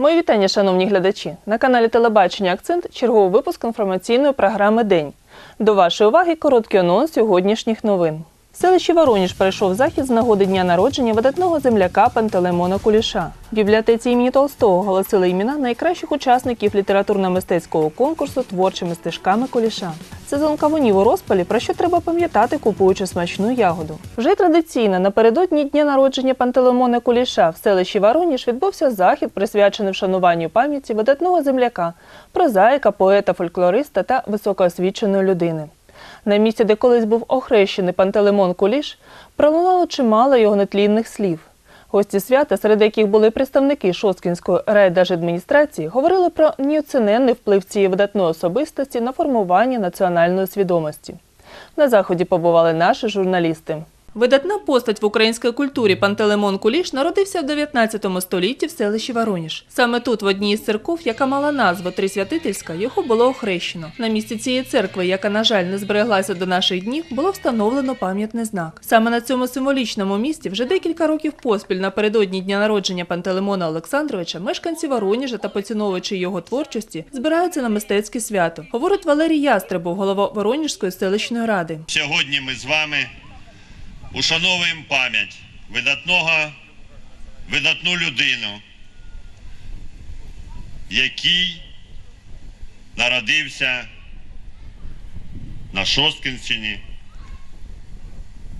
Мої вітання, шановні глядачі. На каналі Телебачення Акцент черговий випуск інформаційної програми День. До вашої уваги короткий анонс сьогоднішніх новин. Селищі Вороніж пройшов захід з нагоди дня народження видатного земляка Пантелеймона Куліша. В бібліотеці імені Толстого оголосили імена найкращих учасників літературно-мистецького конкурсу творчими стежками Куліша. Сезон кавунів у розпалі, про що треба пам'ятати, купуючи смачну ягоду. Вже традиційно напередодні дня народження Пантелеймона Куліша в селищі Вороніж відбувся захід, присвячений вшануванню пам'яті видатного земляка, прозаїка, поета, фольклориста та високоосвіченої людини. На місці, де колись був охрещений Пантелеймон Куліш, пролунало чимало його нетлінних слів. Гості свята, серед яких були представники Шосткінської райдержадміністрації, говорили про неоціненний вплив цієї видатної особистості на формування національної свідомості. На заході побували наші журналісти. Видатна постать в українській культурі Пантелеймон Куліш народився в 19 столітті в селищі Вороніж. Саме тут, в одній із церков, яка мала назву Трисвятительська, його було охрещено. На місці цієї церкви, яка, на жаль, не збереглася до наших днів, було встановлено пам'ятний знак. Саме на цьому символічному місці вже декілька років поспіль напередодні дня народження Пантелеймона Олександровича мешканці Вороніжа та поціновувачі його творчості збираються на мистецьке свято. Говорить Валерій Ястребов, голова Вороніжської селищної ради. Сьогодні ми з вами ушановуємо пам'ять видатного, видатну людину, який народився на Шосткинщині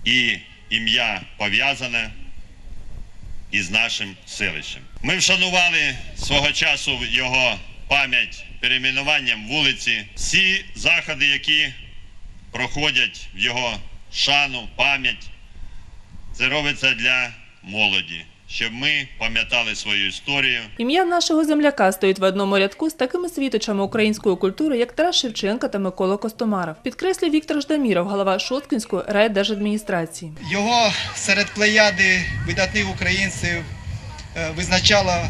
і ім'я пов'язане із нашим селищем. Ми вшанували свого часу його пам'ять перейменуванням вулиці. Всі заходи, які проходять в його шану, пам'ять, це робиться для молоді, щоб ми пам'ятали свою історію. Ім'я нашого земляка стоїть в одному рядку з такими світочами української культури, як Тарас Шевченка та Микола Костомаров. Підкреслює Віктор Ждаміров, голова Шосткінської райдержадміністрації. Його серед плеяди видатних українців е, визначала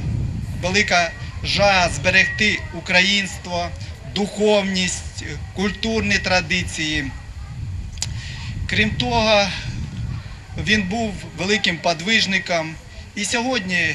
велика жага зберегти українство, духовність, культурні традиції. Крім того, він був великим подвижником. І сьогодні,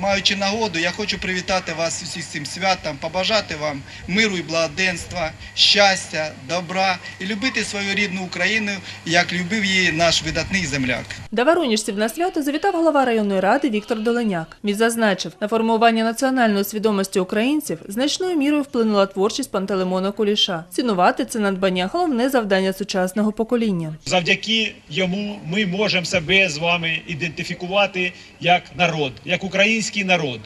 маючи нагоду, я хочу привітати вас усіх з цим святом, побажати вам миру і благоденства, щастя, добра і любити свою рідну Україну, як любив її наш видатний земляк. До воронежців на свято завітав голова районної ради Віктор Доленяк. Він зазначив, на формування національної свідомості українців значною мірою вплинула творчість Пантелеймона Куліша. Цінувати це надбання головне завдання сучасного покоління. Завдяки йому ми можемо себе з вами ідентифікувати як народ, як український народ.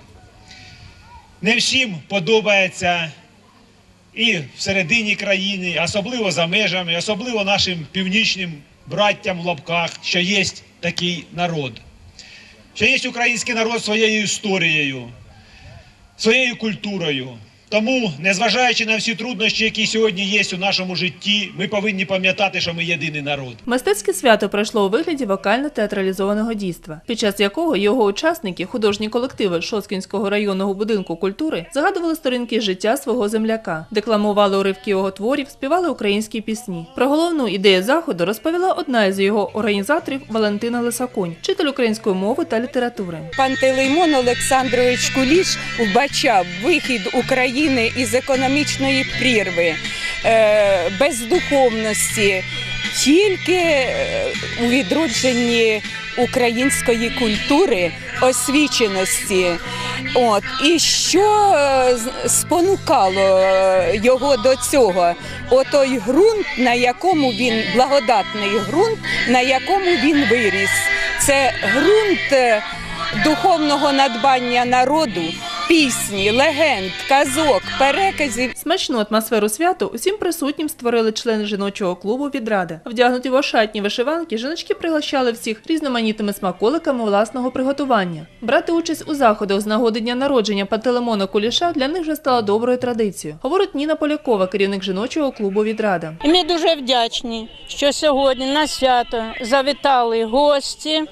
Не всім подобається і всередині країни, особливо за межами, особливо нашим північним браттям в лапках, що є такий народ. Що є український народ своєю історією, своєю культурою. Тому, незважаючи на всі труднощі, які сьогодні є у нашому житті, ми повинні пам'ятати, що ми єдиний народ. Мистецьке свято пройшло у вигляді вокально-театралізованого дійства, під час якого його учасники, художні колективи Шоскінського районного будинку культури, загадували сторінки життя свого земляка, декламували уривки його творів, співали українські пісні. Про головну ідею заходу розповіла одна із його організаторів Валентина Лисакунь, вчитель української мови та літератури. Пантелеймон Олександрович Куліш вбачав вихід України із економічної прірви, е, бездуховності тільки е, у відродженні української культури, освіченості. От і що е, спонукало його до цього? Отой ґрунт, на якому він благодатний ґрунт, на якому він виріс. Це ґрунт духовного надбання народу, пісні, легенд, казок, переказів Смачну атмосферу святу усім присутнім створили члени жіночого клубу відради. Вдягнуті в ошатні вишиванки, жіночки пригощали всіх різноманітними смаколиками власного приготування. Брати участь у заходах з нагоди дня народження Пантелеймона Куліша для них вже стала доброю традицією. Говорить Ніна Полякова, керівник жіночого клубу відрада. Ми дуже вдячні, що сьогодні на свято завітали гості,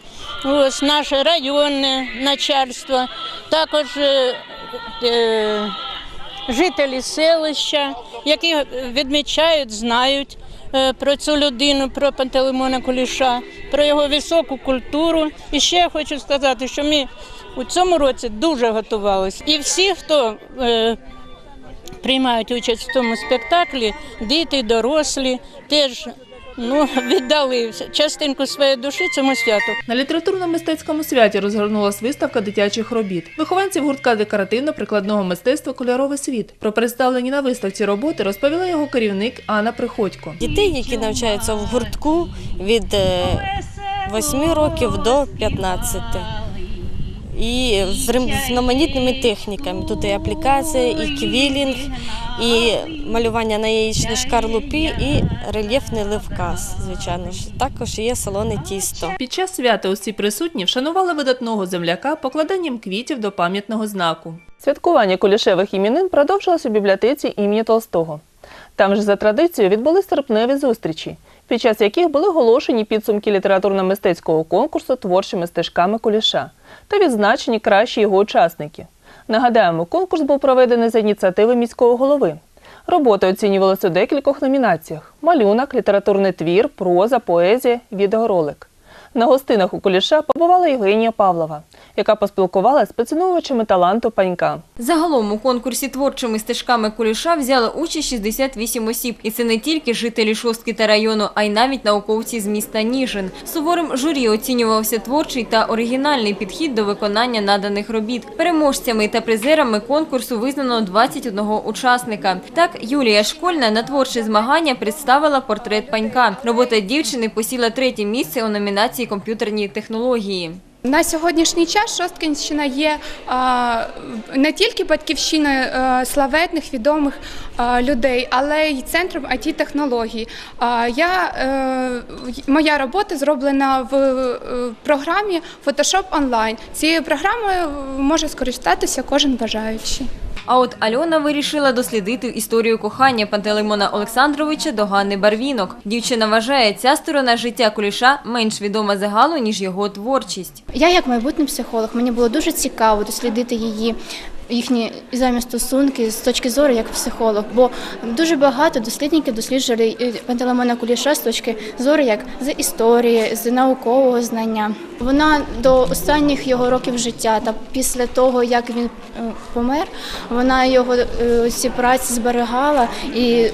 ось наше районне начальство, також е, е, жителі селища які відмічають, знають е, про цю людину, про Пантелеймона Куліша, про його високу культуру. І ще я хочу сказати, що ми у цьому році дуже готувалися. І всі, хто приймають участь в цьому спектаклі, діти, дорослі, теж ну, віддали частинку своєї душі цьому святу. На літературно-мистецькому святі розгорнулась виставка дитячих робіт. Вихованців гуртка декоративно-прикладного мистецтва Кольоровий світ. Про представлені на виставці роботи розповіла його керівник Анна Приходько. Дітей, які навчаються в гуртку від 8 років до 15. І з різноманітними техніками. Тут і аплікація, і квілінг, і малювання на яєчній шкарлупі, і рельєфний левказ, звичайно ж. Також є салони тісто. Під час свята усі присутні вшанували видатного земляка покладанням квітів до пам'ятного знаку. Святкування кулішевих іменин продовжилось у бібліотеці імені Толстого. Там же за традицією відбулись серпневі зустрічі, під час яких були оголошені підсумки літературно-мистецького конкурсу творчими стежками куліша та відзначені кращі його учасники. Нагадаємо, конкурс був проведений за ініціативи міського голови. Роботи оцінювалися у декількох номінаціях: малюнок, літературний твір, проза, поезія, відеоролик. На гостинах у Куліша побувала Євгенія Павлова, яка поспілкувалася з поціновувачами таланту панька. Загалом у конкурсі творчими стежками Куліша взяли участь 68 осіб. І це не тільки жителі Шостки та району, а й навіть науковці з міста Ніжин. Суворим журі оцінювався творчий та оригінальний підхід до виконання наданих робіт. Переможцями та призерами конкурсу визнано 21 учасника. Так, Юлія Школьна на творчі змагання представила портрет панька. Робота дівчини посіла третє місце у номінації комп'ютерні технології. На сьогоднішній час Шосткинщина є не тільки батьківщиною е, славетних відомих е, людей, але й центром it технологій. Я, е, моя робота зроблена в програмі Photoshop Online. Цією програмою може скористатися кожен бажаючий. А от Альона вирішила дослідити історію кохання Пантелеймона Олександровича до Ганни Барвінок. Дівчина вважає, ця сторона життя Куліша менш відома загалу, ніж його творчість. Я, як майбутній психолог, мені було дуже цікаво дослідити її. Їхні взаємостосунки з точки зору як психолог, бо дуже багато дослідників досліджували е, Пантелеймона Куліша з точки зору як з історії, з наукового знання. Вона до останніх його років життя та після того, як він е, помер, вона його е, ці праці зберігала і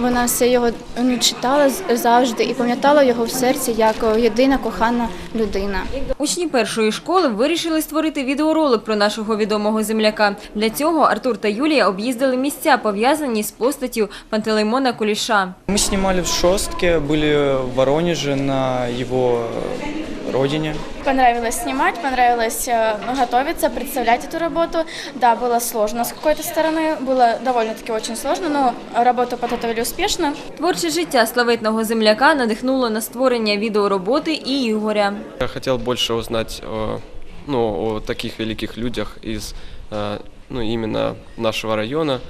вона- все його ну, читала завжди і пам'ятала його в серці як єдина кохана людина. Учні першої школи вирішили створити відеоролик про нашого відомого земляка. Для цього Артур та Юлія об'їздили місця, пов'язані з постаттю Пантелеймона Куліша. Мы снимали в Шостке, были в Воронеже на его э, родине. Понравилось снимать, понравилось э, готовиться, представлять эту работу. Да, было сложно с какой-то стороны, было довольно-таки очень сложно, но работу подготовили успешно. Творче життя славетного земляка надихнуло на створення відеороботи і Ігоря. Я хотел больше узнать о, ну, о таких великих людях из э, ну, именно нашего района,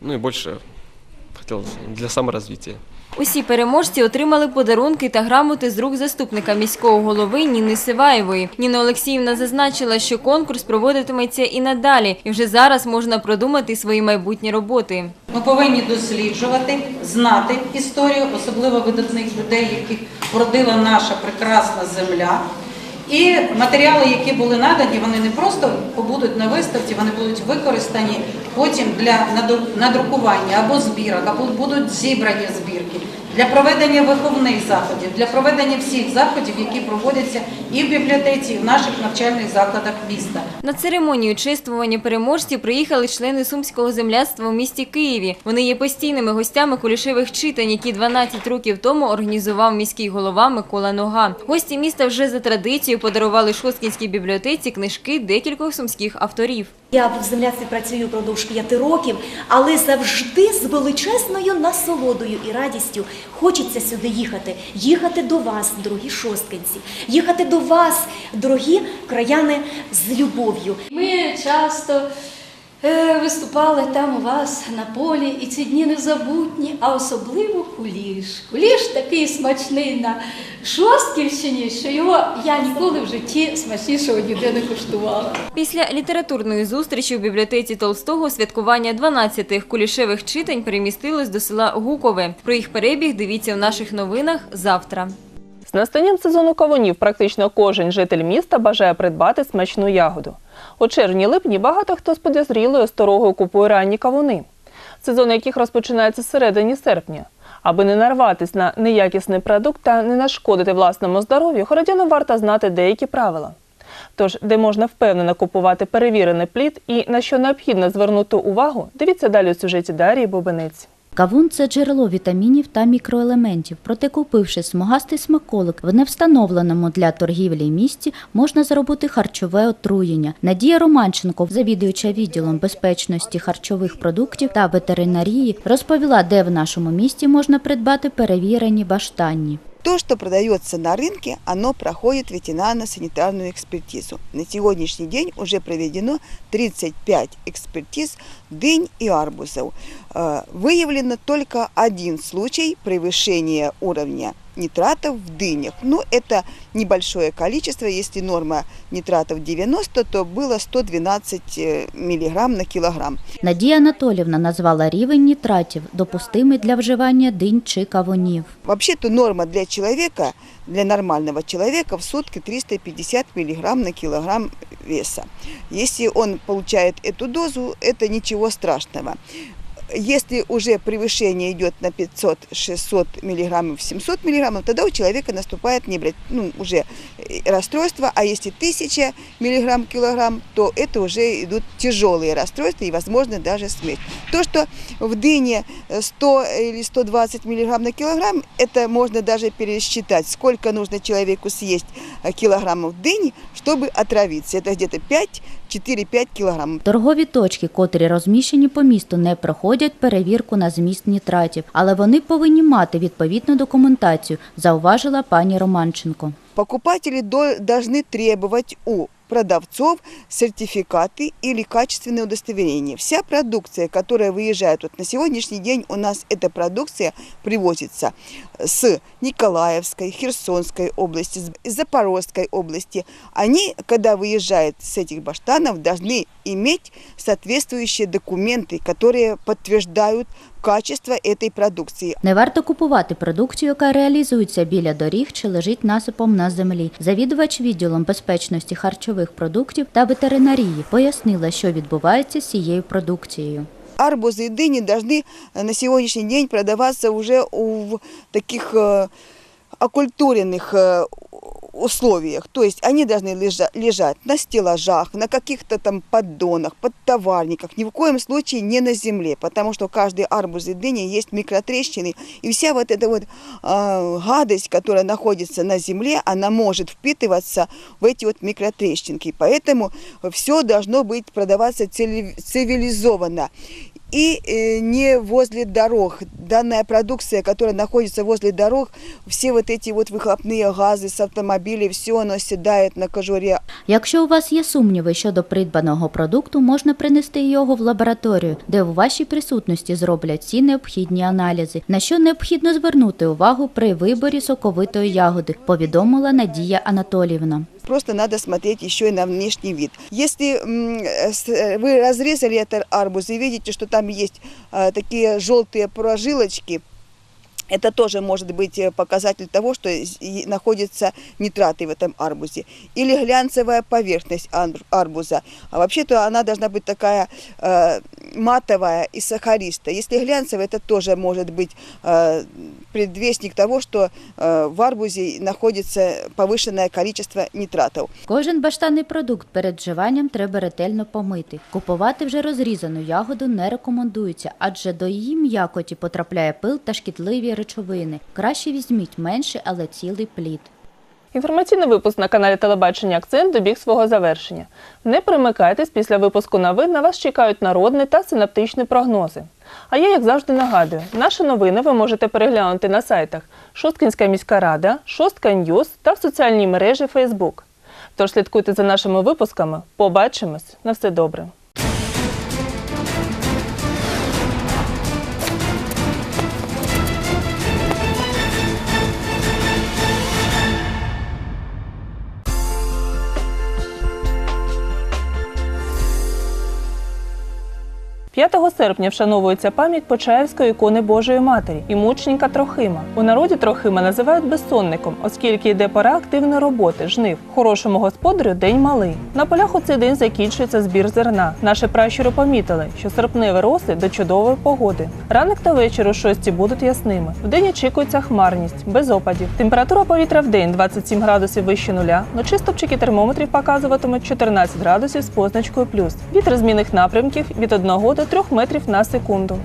ну и больше хотел для саморазвития. Усі переможці отримали подарунки та грамоти з рук заступника міського голови Ніни Сиваєвої. Ніна Олексіївна зазначила, що конкурс проводитиметься і надалі, і вже зараз можна продумати свої майбутні роботи. Ми повинні досліджувати, знати історію, особливо видатних людей, яких вродила наша прекрасна земля. І матеріали, які були надані, вони не просто побудуть на виставці, вони будуть використані потім для надрукування або збірок, або будуть зібрані збірки для проведення виховних заходів, для проведення всіх заходів, які проводяться і в бібліотеці, і в наших навчальних закладах міста. На церемонію чествування переможців приїхали члени сумського земляцтва у місті Києві. Вони є постійними гостями кулішевих читань, які 12 років тому організував міський голова Микола Нога. Гості міста вже за традицією подарували Шосткінській бібліотеці книжки декількох сумських авторів. Я в земляцтві працюю впродовж п'яти років, але завжди з величезною насолодою і радістю хочеться сюди їхати. Їхати до вас, дорогі шосткинці, їхати до вас, дорогі краяни з любов'ю. Ми часто виступали там у вас на полі, і ці дні незабутні, а особливо куліш. Куліш такий смачний на Шостківщині, що його я ніколи в житті смачнішого ніде не куштувала. Після літературної зустрічі в бібліотеці Толстого святкування 12-х кулішевих читань перемістилось до села Гукове. Про їх перебіг дивіться в наших новинах завтра. Настанням сезону кавунів практично кожен житель міста бажає придбати смачну ягоду. У червні-липні багато хто з підозрілою осторогою купує ранні кавуни, сезон яких розпочинається з середині серпня. Аби не нарватись на неякісний продукт та не нашкодити власному здоров'ю, городянам варто знати деякі правила. Тож, де можна впевнено купувати перевірений плід і на що необхідно звернути увагу, дивіться далі у сюжеті Дарії Бубенець. Кавун це джерело вітамінів та мікроелементів. Проте, купивши смугастий смаколик в невстановленому для торгівлі місці, можна зробити харчове отруєння. Надія Романченко, завідуюча відділом безпечності харчових продуктів та ветеринарії, розповіла, де в нашому місті можна придбати перевірені баштанні. То, что продается на рынке, оно проходит ветеринарно-санитарную экспертизу. На сегодняшний день уже проведено 35 экспертиз дынь и арбузов. Э, Выявлено только один случай превышения уровня нитратов в дынях. Ну, это небольшое количество. Если норма нитратов 90, то было 112 э, миллиграмм на килограмм. Надія Анатолівна назвала рівень нітратів, допустимий для вживання динь чи кавунів. Вообще-то норма для человека, для нормального человека в сутки 350 миллиграмм на килограмм веса. Если он получает эту дозу, это ничего страшного. Если уже превышение идет на 500-600 миллиграммов, 700 миллиграммов, тогда у человека наступает небрать, ну, уже э, расстройство, а если 1000 миллиграмм килограмм, то это уже идут тяжелые расстройства и, возможно, даже смерть. То, что в дыне 100 или 120 миллиграмм на килограмм, это можно даже пересчитать, сколько нужно человеку съесть э, килограммов дыни, чтобы отравиться. Это где-то 5-4-5 кілограмів. Торгові точки, котрі розміщені по місту, не проходять перевірку на зміст нітратів, але вони повинні мати відповідну документацію, зауважила пані Романченко. Покупателі повинні требувати у продавцов сертификаты или качественные удостоверения. Вся продукция, которая выезжает, вот на сегодняшний день у нас эта продукция привозится с Николаевской, Херсонской области, с Запорожской области. Они, когда выезжают с этих баштанов, должны иметь соответствующие документы, которые подтверждают качество этой продукции. Не варто купувати продукцію, яка реалізується біля доріг чи лежить насипом на землі. Завідувач відділом безпечності харчових продуктів та ветеринарії пояснила, що відбувається з цією продукцією. Арбузы и дыни должны э, на сегодняшний день продаваться уже в таких э, окультуренных э, условиях. То есть они должны лежа- лежать на стеллажах, на каких-то там поддонах, подтоварниках, ни в коем случае не на земле, потому что каждый арбуз и дыня есть микротрещины, и вся вот эта вот э, гадость, которая находится на земле, она может впитываться в эти вот микротрещинки. Поэтому все должно быть продаваться цивилизованно и э, не возле дорог. Данная продукция, которая находится возле дорог, все вот эти вот выхлопные газы с автомобилей, все оно седает на кожуре. Якщо у вас є сумніви щодо придбаного продукту, можна принести його в лабораторію, де у вашій присутності зроблять всі необхідні аналізи. На що необхідно звернути увагу при виборі соковитої ягоди, повідомила Надія Анатоліївна. Просто надо смотреть еще и на внешний вид. Если м, э, с- э, вы разрезали этот арбуз и видите, что там есть э, такие желтые прожилочки, это тоже может быть э, показатель того, что з- и находятся нитраты в этом арбузе. Или глянцевая поверхность ар- арбуза. А вообще-то она должна быть такая э, матовая и сахаристая. Если глянцевая, это тоже может быть э, предвестник того, что э, в арбузе находится повышенное количество нитратов. Кожен баштанний продукт перед вживанням треба ретельно помити. Купувати вже розрізану ягоду не рекомендується, адже до її м'якоті потрапляє пил та шкідливі речовини. Краще візьміть менший, але цілий плід. Інформаційний випуск на каналі Телебачення Акцент добіг свого завершення. Не примикайтесь після випуску новин. На вас чекають народний та синаптичні прогнози. А я, як завжди, нагадую, наші новини ви можете переглянути на сайтах Шосткинська міська рада, Шостка Ньюз та в соціальній мережі Фейсбук. Тож слідкуйте за нашими випусками. Побачимось! На все добре! 5 серпня вшановується пам'ять Почаївської ікони Божої Матері і мученика Трохима. У народі Трохима називають безсонником, оскільки йде пора активної роботи, жнив. Хорошому господарю день малий. На полях у цей день закінчується збір зерна. Наші пращури помітили, що серпневі росли до чудової погоди. Ранок та вечір у шості будуть ясними. Вдень очікується хмарність, без опадів. Температура повітря в день 27 градусів вище нуля. Вночі стопчики термометрів показуватимуть 14 градусів з позначкою плюс. Вітер змінних напрямків від 1 до 3 метрів на секунду.